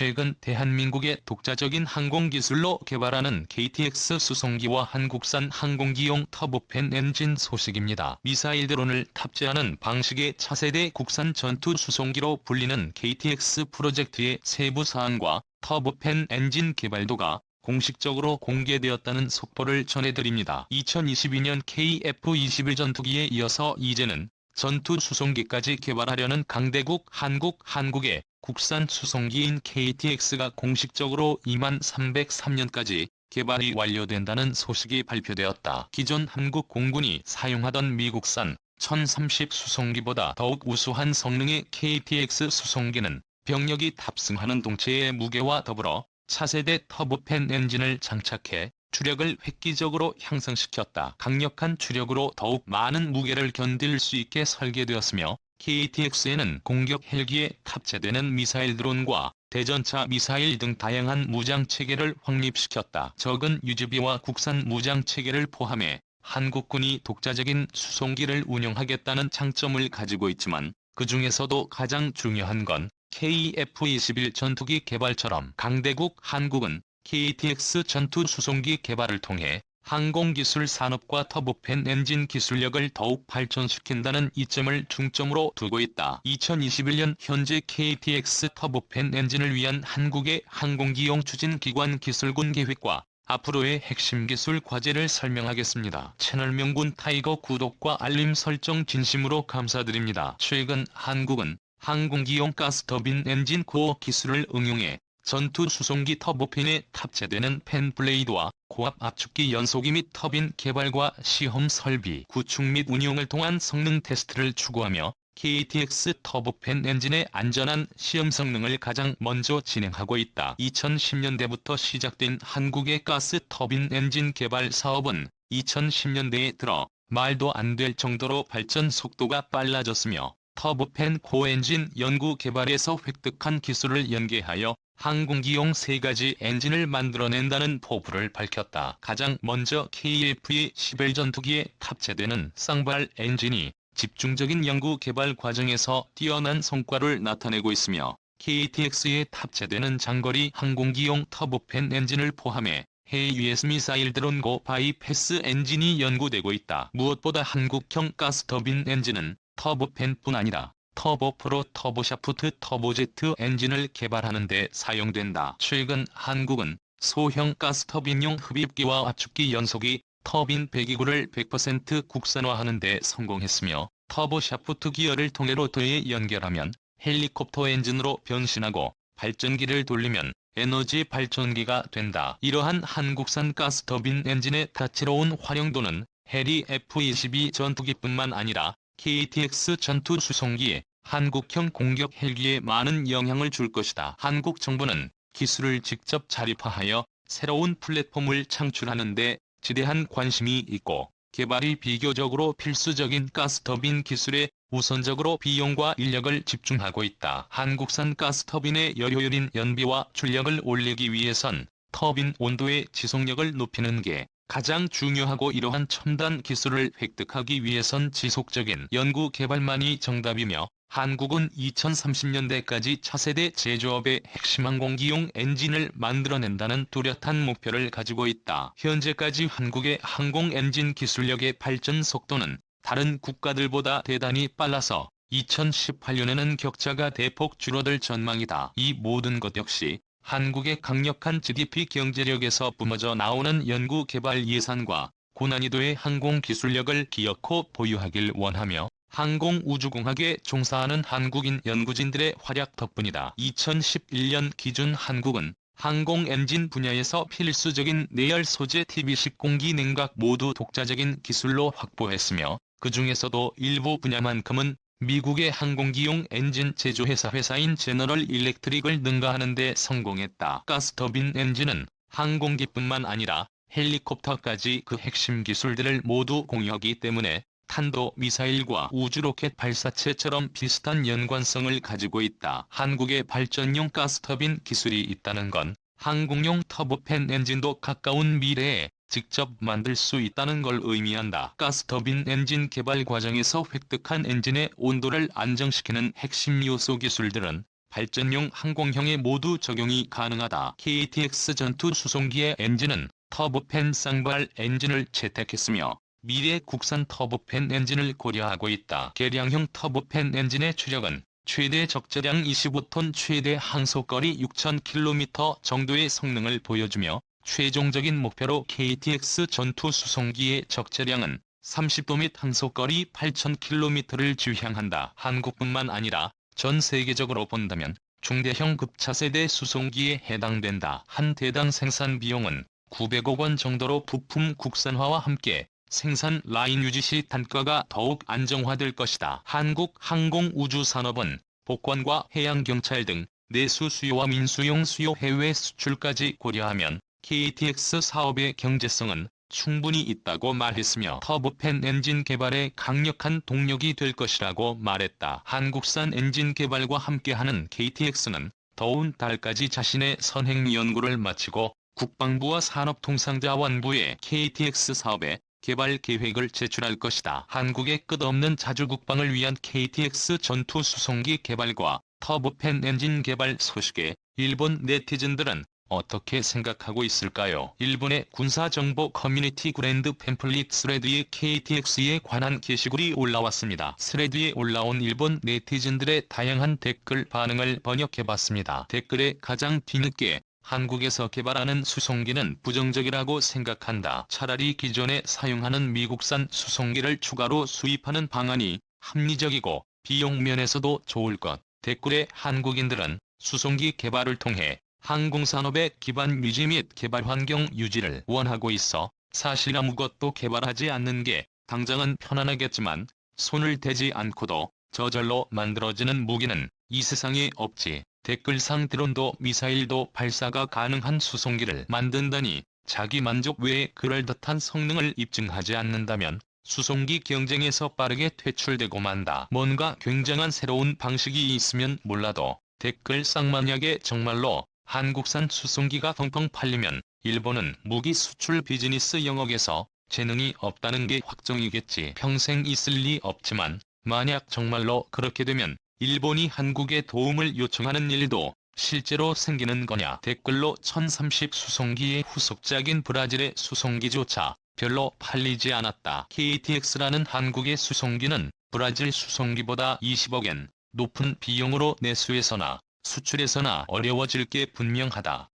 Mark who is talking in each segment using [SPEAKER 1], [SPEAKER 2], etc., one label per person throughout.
[SPEAKER 1] 최근 대한민국의 독자적인 항공기술로 개발하는 KTX 수송기와 한국산 항공기용 터보팬 엔진 소식입니다. 미사일 드론을 탑재하는 방식의 차세대 국산 전투 수송기로 불리는 KTX 프로젝트의 세부 사항과 터보팬 엔진 개발도가 공식적으로 공개되었다는 속보를 전해드립니다. 2022년 KF-21 전투기에 이어서 이제는 전투 수송기까지 개발하려는 강대국 한국 한국의 국산 수송기인 KTX가 공식적으로 2303년까지 개발이 완료된다는 소식이 발표되었다. 기존 한국 공군이 사용하던 미국산 1030 수송기보다 더욱 우수한 성능의 KTX 수송기는 병력이 탑승하는 동체의 무게와 더불어 차세대 터보팬 엔진을 장착해 추력을 획기적으로 향상시켰다. 강력한 추력으로 더욱 많은 무게를 견딜 수 있게 설계되었으며 KTX에는 공격 헬기에 탑재되는 미사일 드론과 대전차 미사일 등 다양한 무장 체계를 확립시켰다. 적은 유지비와 국산 무장 체계를 포함해 한국군이 독자적인 수송기를 운영하겠다는 장점을 가지고 있지만 그 중에서도 가장 중요한 건 KF-21 전투기 개발처럼 강대국 한국은 KTX 전투 수송기 개발을 통해 항공기술 산업과 터보팬 엔진 기술력을 더욱 발전시킨다는 이점을 중점으로 두고 있다. 2021년 현재 KTX 터보팬 엔진을 위한 한국의 항공기용 추진기관 기술군 계획과 앞으로의 핵심 기술 과제를 설명하겠습니다. 채널 명군 타이거 구독과 알림 설정 진심으로 감사드립니다. 최근 한국은 항공기용 가스터빈 엔진 코어 기술을 응용해 전투 수송기 터보팬에 탑재되는 팬블레이드와 고압 압축기 연소기 및 터빈 개발과 시험 설비, 구축 및 운용을 통한 성능 테스트를 추구하며 KTX 터보팬 엔진의 안전한 시험 성능을 가장 먼저 진행하고 있다. 2010년대부터 시작된 한국의 가스 터빈 엔진 개발 사업은 2010년대에 들어 말도 안 될 정도로 발전 속도가 빨라졌으며 터보팬 코엔진 연구 개발에서 획득한 기술을 연계하여 항공기용 세 가지 엔진을 만들어낸다는 포부를 밝혔다. 가장 먼저 KF-11 전투기에 탑재되는 쌍발 엔진이 집중적인 연구 개발 과정에서 뛰어난 성과를 나타내고 있으며 KTX에 탑재되는 장거리 항공기용 터보팬 엔진을 포함해 해외 US 미사일 드론 고 바이 패스 엔진이 연구되고 있다. 무엇보다 한국형 가스터빈 엔진은 터보팬뿐 아니라 터보 프로 터보샤프트 터보제트 엔진을 개발하는 데 사용된다. 최근 한국은 소형 가스터빈용 흡입기와 압축기 연소기 터빈 배기구를 100% 국산화하는 데 성공했으며 터보샤프트 기어를 통해 로터에 연결하면 헬리콥터 엔진으로 변신하고 발전기를 돌리면 에너지 발전기가 된다. 이러한 한국산 가스터빈 엔진의 다채로운 활용도는 해리 F-22 전투기뿐만 아니라 KTX 전투 수송기에 한국형 공격 헬기에 많은 영향을 줄 것이다. 한국 정부는 기술을 직접 자립화하여 새로운 플랫폼을 창출하는 데 지대한 관심이 있고 개발이 비교적으로 필수적인 가스터빈 기술에 우선적으로 비용과 인력을 집중하고 있다. 한국산 가스터빈의 여효율인 연비와 출력을 올리기 위해선 터빈 온도의 지속력을 높이는 게 가장 중요하고 이러한 첨단 기술을 획득하기 위해선 지속적인 연구 개발만이 정답이며 한국은 2030년대까지 차세대 제조업의 핵심 항공기용 엔진을 만들어낸다는 뚜렷한 목표를 가지고 있다. 현재까지 한국의 항공 엔진 기술력의 발전 속도는 다른 국가들보다 대단히 빨라서 2018년에는 격차가 대폭 줄어들 전망이다. 이 모든 것 역시 한국의 강력한 GDP 경제력에서 뿜어져 나오는 연구개발 예산과 고난이도의 항공 기술력을 기어코 보유하길 원하며 항공우주공학에 종사하는 한국인 연구진들의 활약 덕분이다. 2011년 기준 한국은 항공 엔진 분야에서 필수적인 내열 소재 TB식 공기 냉각 모두 독자적인 기술로 확보했으며 그 중에서도 일부 분야만큼은 미국의 항공기용 엔진 제조회사 회사인 제너럴 일렉트릭을 능가하는 데 성공했다. 가스터빈 엔진은 항공기뿐만 아니라 헬리콥터까지 그 핵심 기술들을 모두 공유하기 때문에 탄도 미사일과 우주로켓 발사체처럼 비슷한 연관성을 가지고 있다. 한국의 발전용 가스터빈 기술이 있다는 건 항공용 터보팬 엔진도 가까운 미래에 직접 만들 수 있다는 걸 의미한다. 가스터빈 엔진 개발 과정에서 획득한 엔진의 온도를 안정시키는 핵심 요소 기술들은 발전용 항공형에 모두 적용이 가능하다. KTX 전투 수송기의 엔진은 터보팬 쌍발 엔진을 채택했으며 미래 국산 터보팬 엔진을 고려하고 있다. 개량형 터보팬 엔진의 추력은 최대 적재량 25톤 최대 항속거리 6,000km 정도의 성능을 보여주며 최종적인 목표로 KTX 전투 수송기의 적재량은 30도 및 항속거리 8,000km를 주향한다. 한국뿐만 아니라 전 세계적으로 본다면 중대형 급차세대 수송기에 해당된다. 한 대당 생산 비용은 900억 원 정도로 부품 국산화와 함께 생산 라인 유지 시 단가가 더욱 안정화될 것이다. 한국항공우주산업은 복권과 해양경찰 등 내수 수요와 민수용 수요 해외 수출까지 고려하면 KTX 사업의 경제성은 충분히 있다고 말했으며 터보팬 엔진 개발에 강력한 동력이 될 것이라고 말했다. 한국산 엔진 개발과 함께하는 KTX는 더운 달까지 자신의 선행 연구를 마치고 국방부와 산업통상자원부에 KTX 사업의 개발 계획을 제출할 것이다. 한국의 끝없는 자주국방을 위한 KTX 전투 수송기 개발과 터보팬 엔진 개발 소식에 일본 네티즌들은 어떻게 생각하고 있을까요? 일본의 군사정보 커뮤니티 그랜드 팸플릿 스레드에 KTX에 관한 게시글이 올라왔습니다. 스레드에 올라온 일본 네티즌들의 다양한 댓글 반응을 번역해봤습니다. 댓글에 가장 뒤늦게 한국에서 개발하는 수송기는 부정적이라고 생각한다. 차라리 기존에 사용하는 미국산 수송기를 추가로 수입하는 방안이 합리적이고 비용 면에서도 좋을 것. 댓글에 한국인들은 수송기 개발을 통해 항공산업의 기반 유지 및 개발 환경 유지를 원하고 있어 사실 아무것도 개발하지 않는 게 당장은 편안하겠지만 손을 대지 않고도 저절로 만들어지는 무기는 이 세상에 없지. 댓글상 드론도 미사일도 발사가 가능한 수송기를 만든다니 자기 만족 외에 그럴듯한 성능을 입증하지 않는다면 수송기 경쟁에서 빠르게 퇴출되고 만다. 뭔가 굉장한 새로운 방식이 있으면 몰라도 댓글상 만약에 정말로 한국산 수송기가 펑펑 팔리면 일본은 무기 수출 비즈니스 영역에서 재능이 없다는 게 확정이겠지. 평생 있을 리 없지만 만약 정말로 그렇게 되면 일본이 한국에 도움을 요청하는 일도 실제로 생기는 거냐. 댓글로 1030 수송기의 후속작인 브라질의 수송기조차 별로 팔리지 않았다. KTX라는 한국의 수송기는 브라질 수송기보다 20억엔 높은 비용으로 내수에서나 수출에서나 어려워질 게 분명하다.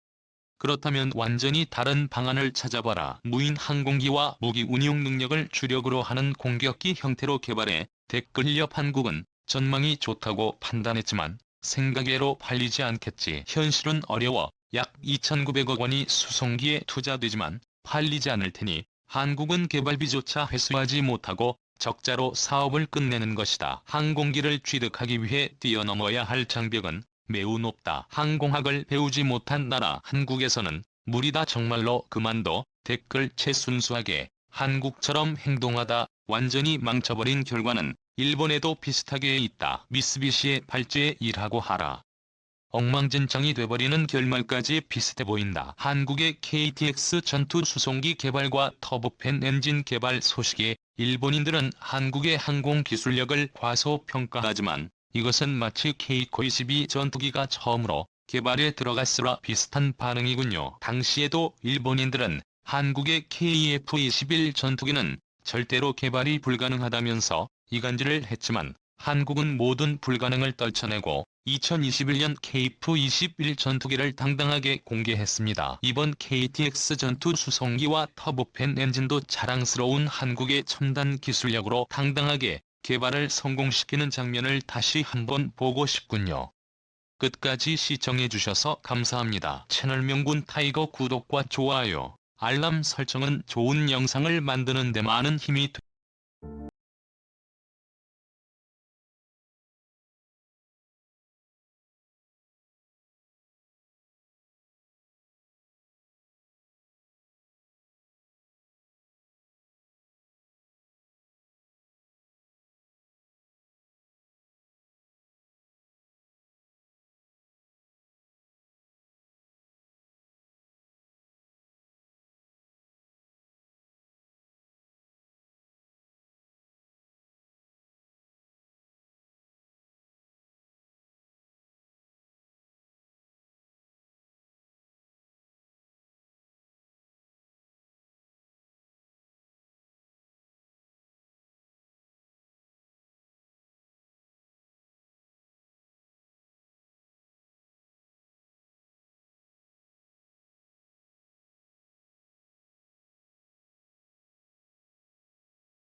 [SPEAKER 1] 그렇다면 완전히 다른 방안을 찾아봐라. 무인 항공기와 무기 운용 능력을 주력으로 하는 공격기 형태로 개발해 댓글력 한국은 전망이 좋다고 판단했지만 생각외로 팔리지 않겠지. 현실은 어려워 약 2,900억 원이 수송기에 투자되지만 팔리지 않을 테니 한국은 개발비조차 회수하지 못하고 적자로 사업을 끝내는 것이다. 항공기를 취득하기 위해 뛰어넘어야 할 장벽은 매우 높다. 항공학을 배우지 못한 나라 한국에서는 무리다 정말로 그만둬 댓글 채 순수하게 한국처럼 행동하다 완전히 망쳐버린 결과는 일본에도 비슷하게 있다. 미쓰비시의 발제에 일하고 하라. 엉망진창이 돼버리는 결말까지 비슷해 보인다. 한국의 KTX 전투 수송기 개발과 터보팬 엔진 개발 소식에 일본인들은 한국의 항공 기술력을 과소평가하지만 이것은 마치 K-22 전투기가 처음으로 개발에 들어갔으라 비슷한 반응이군요. 당시에도 일본인들은 한국의 KF-21 전투기는 절대로 개발이 불가능하다면서 이간질을 했지만 한국은 모든 불가능을 떨쳐내고 2021년 KF-21 전투기를 당당하게 공개했습니다. 이번 KTX 전투 수송기와 터보팬 엔진도 자랑스러운 한국의 첨단 기술력으로 당당하게 개발을 성공시키는 장면을 다시 한번 보고 싶군요. 끝까지 시청해주셔서 감사합니다. 채널 명군 타이거 구독과 좋아요, 알람 설정은 좋은 영상을 만드는 데 많은 힘이 됩니다.